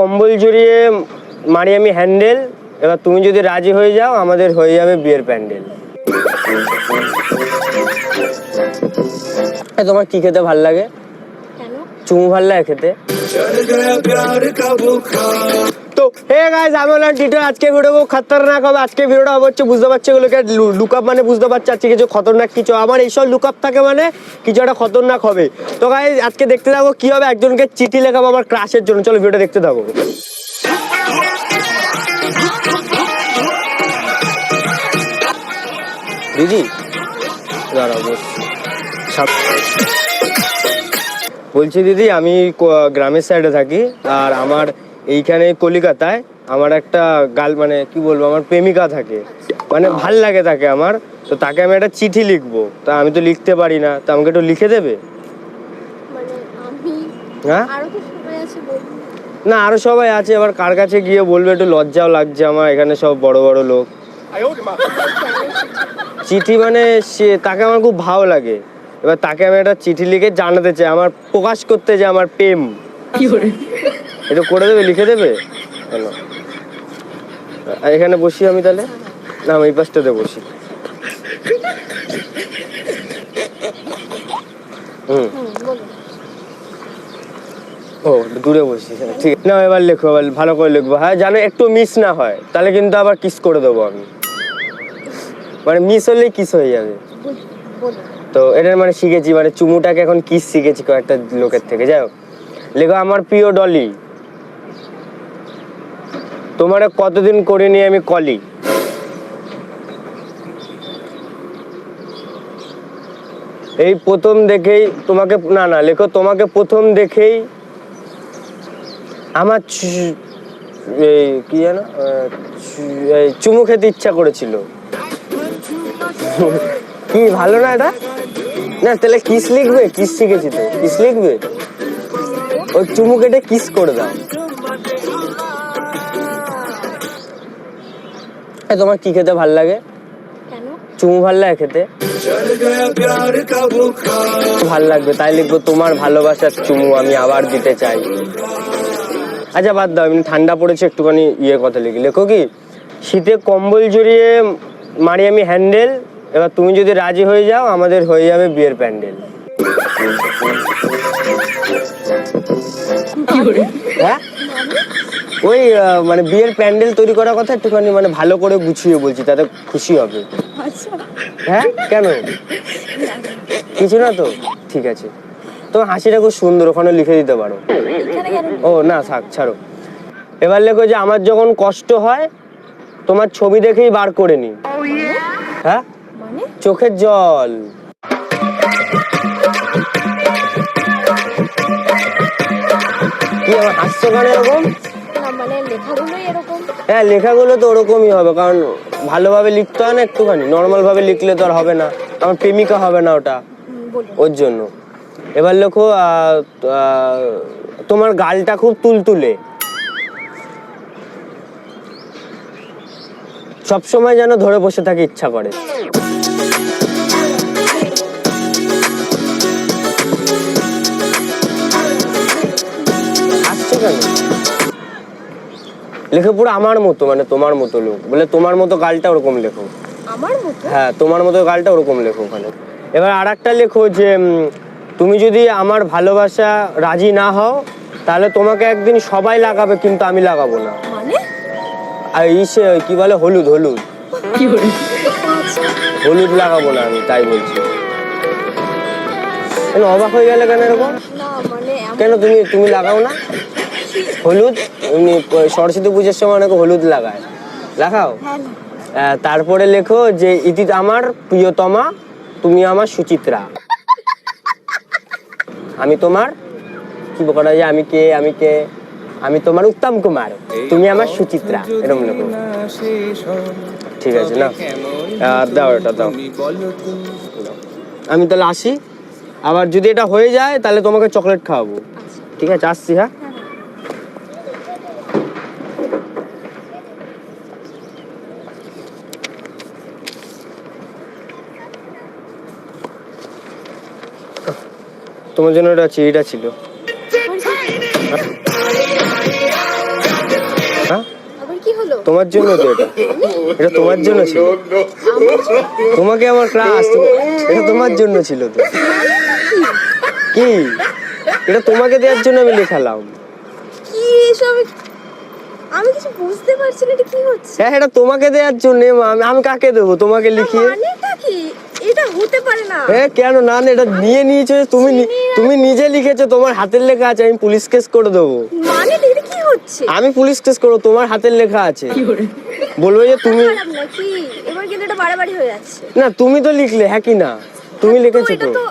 কম্বল জড়িয়ে মারি আমি হ্যান্ডেল। এবার তুমি যদি রাজি হয়ে যাও আমাদের হয়ে যাবে বিয়ের প্যান্ডেল। তোমার কি খেতে ভালো লাগে? চুমু ভালো লাগে খেতে? তো, হে গাইস আমি হলাম টিটো আজকে ভিডিও খতরনাক হবে। আজকে ভিডিওটা হবে হচ্ছে বুঝতে পারছে এগুলোকে লুকআপ মানে বুঝতে পারছে আজকে কিছু খতরনাক কিছু। আমার এইসব লুকআপ থাকে মানে কিছু একটা খতরনাক হবে। তো গাইস আজকে দেখতে থাকো কি হবে, একজনকে চিঠি লেখাবো আমার ক্রাশের জন্য। চলো ভিডিওটা দেখতে থাকো দিদি বলছি দিদি, আমি গ্রামের সাইডে থাকি, আর আমার এইখানে কলিকাতায় আমার একটা গাল মানে কি বলব আমার প্রেমিকা থাকে। মানে ভালো লাগে তাকে আমার। তো তাকে আমি একটা চিঠি লিখব। তা আমি তো লিখতে পারি না। তা আমাকে একটু লিখে দেবে? মানে হ্যাঁ? না আরও সবাই আছে। এবার কার কাছে গিয়ে বলবে? একটু লজ্জাও লাগছে আমার। এখানে সব বড় বড় লোক। চিঠি মানে সে তাকে আমার খুব ভালো লাগে। এবার তাকে আমি একটা চিঠি লিখে জানাতে চাই। আমার প্রকাশ করতে যে আমার প্রেম। এটা করে দেবে লিখে দেবে? কেন? আর এখানে বসি আমি তাহলে? না আমি এই পাশটাতে বসি। হুম। ও দূরে বসি হ্যাঁ, ঠিক না এবার লেখো এবার ভালো করে লিখব। হ্যাঁ জানো একটু মিস না হয় তাহলে কিন্তু আবার কিস করে দেবো আমি। মানে মিস হলেই কিস হয়ে যাবে। তো এটার মানে শিখেছি মানে চুমুটাকে এখন কিস শিখেছি কয়েকটা লোকের থেকে। যাই হোক লেখো আমার প্রিয় ডলি। তোমার কতদিন করে নিয়ে আমি কলি এই প্রথম দেখেই তোমাকে, না না, লেখো, তোমাকে প্রথম দেখেই আমার এই কি এই চুমু খেতে ইচ্ছা করেছিল। কি, ভালো না এটা? না, তাহলে কিস লিখবে? কিস শিখেছি তো, কিস লিখবে? ওই চুমু কেটে কিস করে দাও। তোমার কি খেতে ভালো লাগে? চুমু ভালো লাগে খেতে? ভালো লাগবে তাই লিখব তোমার ভালোবাসার চুমু আমি আবার দিতে চাই। আচ্ছা বাদ দাও এমনি ঠান্ডা পড়েছে একটুখানি ইয়ে কথা লিখি। লেখো কি শীতে কম্বল জড়িয়ে মারি আমি হ্যান্ডেল এবার তুমি যদি রাজি হয়ে যাও আমাদের হয়ে যাবে বিয়ের প্যান্ডেল। হ্যাঁ? ওই মানে বিয়ের প্যান্ডেল তৈরি করার কথা একটুখানি মানে ভালো করে গুছিয়ে বলছি তাতে খুশি হবে। আচ্ছা। হ্যাঁ? কেন? কিছু না তো? ঠিক আছে। তোমার হাসিটা খুব সুন্দর ওখানে লিখে দিতে পারো। ও না থাক ছাড়ো। এবার লেখো যে আমার যখন কষ্ট হয় তোমার ছবি দেখেই বার করে নি হ্যাঁ? মানে? চোখের জল। কি আমার হাস্য গান এরকম? মানে লেখাগুলোই এরকম? হ্যাঁ লেখাগুলো তো ওরকমই হবে কারণ ভালোভাবে লিখতে হয় না একটুখানি নর্মাল ভাবে লিখলে তো আর হবে না আমার প্রেমিকা হবে না ওটা ওর জন্য। এবার লেখো তোমার গালটা খুব তুলতুলে। সব সময় যেন ধরে বসে থাকি ইচ্ছা করে। আসছো কেন? লেখো পুরো আমার মতো মানে তোমার মতো লোক। বলে তোমার মতো গালটা ওরকম লেখো। আমার মতো? হ্যাঁ তোমার মতো গালটা ওরকম লেখো ওখানে। এবার আর একটা লেখো যে তুমি যদি আমার ভালোবাসা রাজি না হও তাহলে তোমাকে একদিন সবাই লাগাবে কিন্তু আমি লাগাবো না। মানে? আর ইসে কি বলে হলুদ হলুদ। হলুদ লাগাবো না আমি তাই বলছি। অবাক হয়ে গেলে কেন এরকম? মানে কেন তুমি তুমি লাগাও না? হলুদ এমনি সরস্বতী পুজোর সময় অনেকে হলুদ লাগায়। লাগাও? হ্যাঁ তারপরে লেখো যে ইতি আমার প্রিয়তমা তুমি আমার সুচিত্রা। আমি তোমার কি করা যায় আমি কে আমি কে? আমি তোমার উত্তম কুমার তুমি আমার সুচিত্রা এরকম লেখো। ঠিক আছে না দাও এটা দাও। আমি তাহলে আসি। আবার যদি এটা হয়ে যায় তাহলে তোমাকে চকলেট খাওয়াবো। আচ্ছা। ঠিক আছে আসছি হ্যাঁ। তোমার জন্য এটা চিঠিটা ছিল। তোমার জন্য তো এটা। এটা তোমার জন্য ছিল। তোমাকে আমার ক্লাস এটা তোমার জন্য ছিল তো। কি? এটা তোমাকে দেওয়ার জন্য আমি লেখালাম। কি এসব? আমি কিছু বুঝতে পারছি না এটা কি হচ্ছে? হ্যাঁ এটা তোমাকে দেওয়ার জন্য আমি আমি কাকে দেবো? তোমাকে লিখিয়ে? মানেটা কি? এটা হতে পারে না। হ্যাঁ কেন? না না, এটা নিয়ে নিয়েছো তুমি তুমি নিজে লিখেছো তোমার হাতের লেখা আছে আমি পুলিশ কেস করে দেবো। মানেটা এটা কি হচ্ছে? আমি পুলিশ কেস করব তোমার হাতের লেখা আছে। বলব যে তুমি এবার কিন্তু এটা বাড়াবাড়ি হয়ে যাচ্ছে। না তুমি তো লিখলে হ্যাঁ কি না? তুমি লিখেছো তো। তো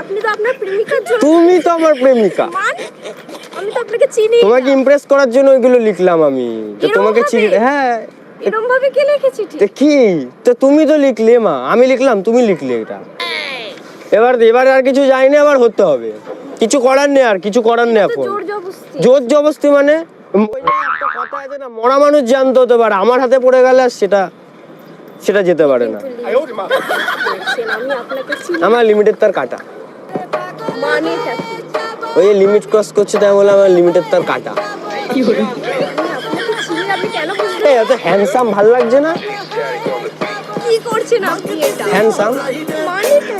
আপনি তো আপনার প্রেমিকার জন্য তুমি তো আমার প্রেমিকা। মানে আমি তো আপনাকে চিনি তোমাকে ইমপ্রেস করার জন্য ওইগুলো লিখলাম আমি। যে তোমাকে চিনি হ্যাঁ। এরকম ভাবে কে লিখেছি কি? তো তুমি তো লিখলে মা। আমি লিখলাম তুমি লিখলে এটা। এবার এবার আর কিছু যাই না আবার হতে হবে। কিছু করার নেই আর কিছু করার নেই এখন। জোর জবস্তি মানে? ওই যে একটা কথা আছে না মরা মানুষ জানতে হতে পারে আমার হাতে পড়ে গেলে আর সেটা সেটা যেতে পারে না। বলছেন, আমি আপনাকে চিনি। আমার লিমিটেড তার কাটা। ওই লিমিট ক্রস করছে তাই বলে আমার লিমিটেড তার কাটা। না, এই এত হ্যান্ডসাম ভালো লাগছে না? কি করছেন আপনি এটা? হ্যান্ডসাম মানেটা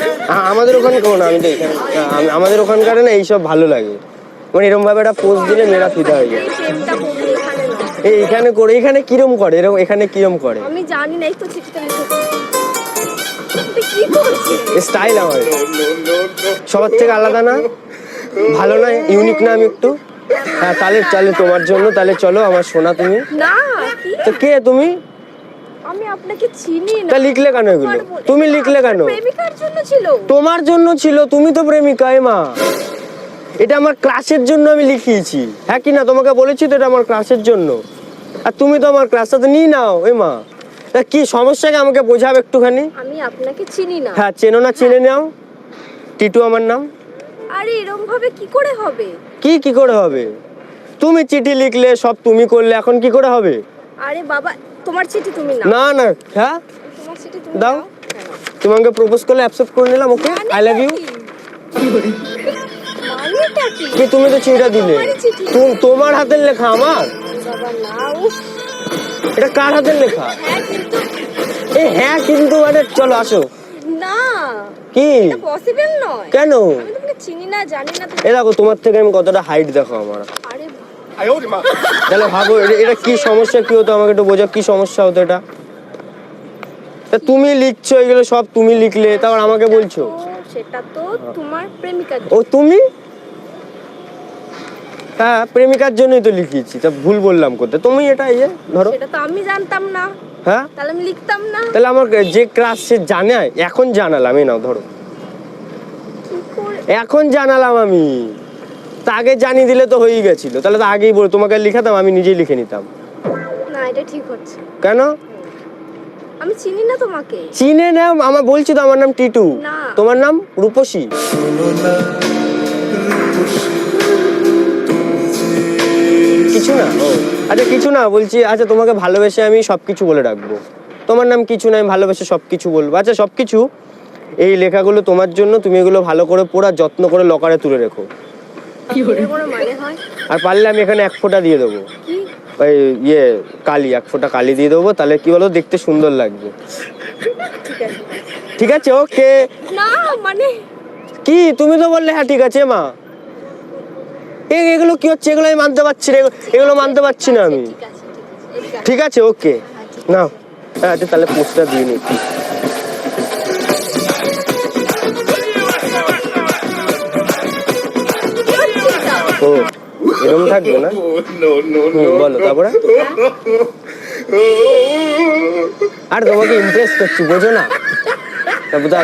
আমাদের ওখানে কোনো আমি তো এখানে আমাদের ওখানকার না এইসব ভালো লাগে। মানে এরকম ভাবে একটা পোস্ট দিলে মেয়েরা ফিদা হয়ে যায়। এই এখানে করে এখানে কিরম করে এরকম এখানে কিরম করে? আমি জানি না এই তো করছেন? স্টাইল আমার। সবার থেকে আলাদা না ভালো না ইউনিক না আমি একটু। হ্যাঁ তাহলে তাহলে তোমার জন্য তাহলে চলো আমার সোনা তুমি। না তো কে তুমি? আমি আপনাকে চিনি না। তা লিখলে কেন এগুলো? তুমি লিখলে কেন? প্রেমিকার জন্য ছিল। তোমার জন্য ছিল তুমি তো প্রেমিকা এ মা এটা আমার ক্লাসের জন্য আমি লিখিয়েছি। হ্যাঁ কি না তোমাকে বলেছি তো এটা আমার ক্লাসের জন্য। আর তুমি তো আমার ক্লাসটা তো নিয়ে নাও এ মা তা কি সমস্যাকে আমাকে বোঝাবে একটুখানি? আমি আপনাকে চিনি না। হ্যাঁ চেনো না চিনে নাও। টিটু আমার নাম। আরে এরকম ভাবে কি করে হবে? কি কি করে হবে? তুমি চিঠি লিখলে সব তুমি করলে এখন কি করে হবে? আরে বাবা তোমার চিঠি তুমি না না না হ্যাঁ? তোমার চিঠি তুমি দাও। দাও। তুমি আমাকে প্রপোজ করলে অ্যাকসেপ্ট করে নিলাম ওকে আই লাভ ইউ কি? তুমি তো চিঠিটা দিলে। তোমার হাতের লেখা আমার? এটা কার হাতের লেখা? হ্যাঁ কিন্তু এ হ্যাঁ কিন্তু মানে চলো আসো। না। কি? পসিবল নয়। কেন? তোমাকে চিনি না জানি না তুমি এ দেখো তোমার থেকে আমি কতটা হাইট দেখো আমার। আরে তাহলে ভাবো এটা- এটা কি সমস্যা? কি হতো? আমাকে একটু বোঝা কি সমস্যা হতো এটা? তা তুমি লিখছো এগুলো সব তুমি লিখলে তারপর আমাকে বলছো? সেটা তো তোমার প্রেমিকার ও তুমি? হ্যাঁ প্রেমিকার জন্যই তো লিখিয়েছি তা ভুল বললাম করতে তুমি এটা ইয়ে ধরো। সেটা তো আমি জানতাম না। হ্যাঁ? তাহলে আমি লিখতাম না। তাহলে আমার যে ক্লাস সে জানে এখন জানালাম এই নাও ধরো। এখন জানালাম আমি। তা আগে জানিয়ে দিলে তো হয়েই গেছিল। তাহলে তো আগেই বল তোমাকে লিখাতাম আমি নিজেই লিখে নিতাম। না এটা ঠিক হচ্ছে। কেন? আমি চিনি না তোমাকে। চিনে নাও আমার বলছি তো আমার নাম টিটু। না। তোমার নাম রূপসী। কিছু না ও। আচ্ছা কিছু না বলছি আচ্ছা তোমাকে ভালোবেসে আমি সবকিছু বলে রাখব। তোমার নাম কিছু না আমি ভালোবেসে সবকিছু বলব। আচ্ছা সবকিছু এই লেখাগুলো তোমার জন্য তুমি এগুলো ভালো করে পড়া যত্ন করে লকারে তুলে রেখো। মানে হয়? আর পারলে আমি এখানে এক ফোঁটা দিয়ে দেবো। ওই ইয়ে কালি এক ফোঁটা কালি দিয়ে দেবো তাহলে কি বলো দেখতে সুন্দর লাগবে। ঠিক আছে। ওকে। না মানে? কি? তুমি তো বললে হ্যাঁ ঠিক আছে মা। এগুলো কি হচ্ছে? এগুলো আমি মানতে পারছি না এগুলো- মানতে পারছি না আমি। ঠিক আছে ঠিক আছে ঠিক আছে। ওকে। নাও। হ্যাঁ আচ্ছা তাহলে পোস্টটা দিয়ে নি এরকম থাকবে না? বলো তারপরে? আর তোমাকে ইমপ্রেস করছি বোঝো না।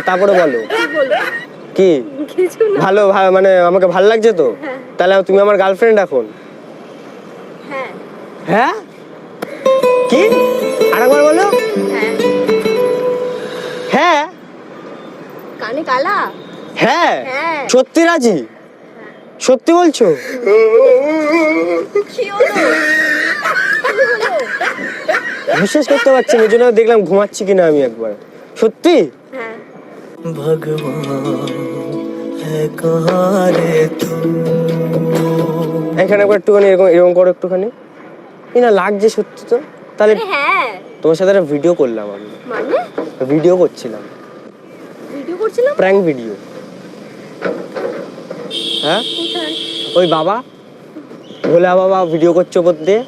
তারপরে বলো কি বলব কি? কিছু না। ভালো মানে আমাকে ভালো লাগছে তো? হ্যাঁ। তাহলে তুমি আমার গার্লফ্রেন্ড এখন? হ্যাঁ। হ্যাঁ? কি? আরেকবার বলো। হ্যাঁ। হ্যাঁ। কানে কালা? হ্যাঁ। হ্যাঁ। সত্যি রাজি? সত্যি বলছো? বিশ্বাস করতে পারছি না জন্য দেখলাম ঘুমাচ্ছি কিনা আমি একবার। সত্যি? এখানে একবার একটুখানি এরকম এরকম করো একটুখানি। না লাগছে সত্যি তো। তাহলে তোমার সাথে একটা ভিডিও করলাম আমি। ভিডিও করছিলাম। ভিডিও করছিলাম? প্র্যাঙ্ক ভিডিও হ্যাঁ? ওই বাবা। ভোলা বাবা ভিডিও করছ ওপর দিয়ে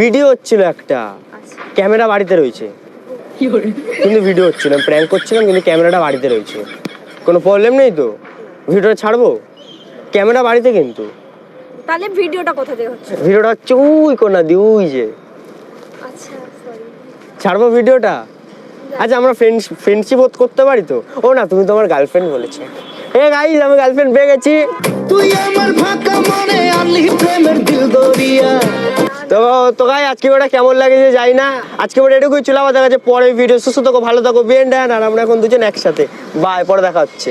ভিডিও হচ্ছিল একটা। আচ্ছা। ক্যামেরা বাড়িতে রয়েছে। কিন্তু ভিডিও হচ্ছিল আমি প্র্যাঙ্ক করছিলাম কিন্তু ক্যামেরাটা বাড়িতে রয়েছে। কোনো প্রবলেম নেই তো? ভিডিওটা ছাড়বো? ক্যামেরা বাড়িতে কিন্তু। তাহলে ভিডিওটা কোথা থেকে হচ্ছে? ভিডিওটা হচ্ছে ওই কোনা দি ওই যে। আচ্ছা ছাড়বো ভিডিওটা আচ্ছা আমরা ফ্রেন্ডস ফ্রেন্ডশিপ করতে পারি তো? ও না তুমি তো আমার গার্লফ্রেন্ড বলেছ। এ গাইস আমি গার্লফ্রেন্ড পেয়ে গেছি। তুই আমার ফাঁকা মনে আনলি প্রেমের দিল দরিয়া তো তো গাই আজকে ওটা কেমন লাগেছে যাই না। আজকে ওটা এটুকুই চলে আবার দেখা যাচ্ছে পরে ভিডিও সুস্থ থাকো ভালো থাকো বিয়েন আর আমরা এখন দুজন একসাথে। বাই পরে দেখা হচ্ছে।